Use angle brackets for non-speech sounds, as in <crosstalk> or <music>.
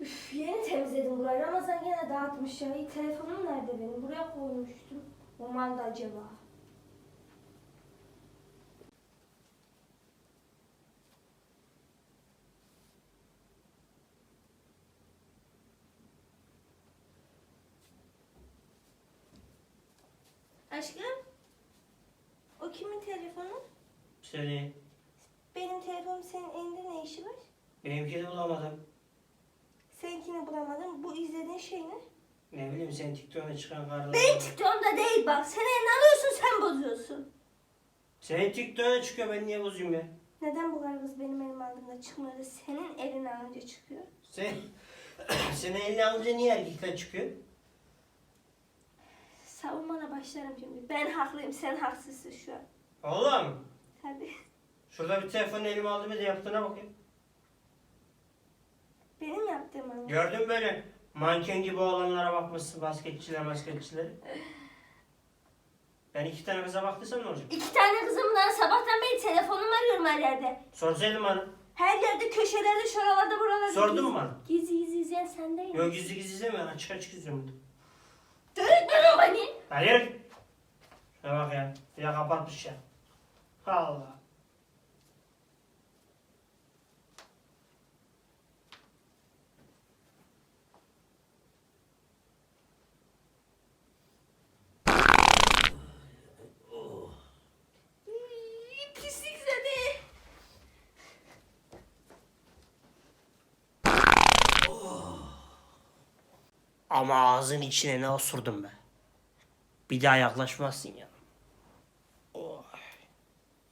Üf, yeni temizledim burayı. Ramazan gene dağıtmış ya. İyi, telefonum nerede benim? Buraya koymuştum. Normalde acaba. Aşkım? O kimin telefonu? Seni Benim telefonum senin elinde ne işi var? benimki de bulamadım. Seninkini bulamadım. Bu izlediğin şey ne? Ne bileyim sen TikTok'a çıkan karılar. Benim TikTok'umda değil bak. Sen elini alıyorsun sen bozuyorsun. Senin TikTok'a çıkıyor ben niye bozayım ya? Neden bu kadar kız benim elim aldığında çıkmıyor da senin elini alınca çıkıyor? Sen <coughs> senin elini alınca niye erkekler çıkıyor? Savunmana başlarım şimdi. Ben haklıyım sen haksızsın şu an. Oğlum Hadi. şurada bir telefonu elime de yaptığına bakayım. Benim ama. Gördün böyle manken gibi olanlara bakmışsın basketçiler basketçileri. Ben iki tane kıza baktıysam ne olacak? İki tane kızımdan sabahtan beri telefonumu arıyorum her yerde. Sorsaydın bana. Her yerde köşelerde şuralarda buralarda. Sordun mu bana? Gizli gizli izleyen sen değil mi? Yok gizli gizli izlemiyorum açık açık izliyorum. Dövdün beni. Hayır. Şuna bak ya. De kapatmış ya. Allah. İyi, Pislik seni. Ama ağzın içine ne osurdum be. Bir daha yaklaşmazsın ya.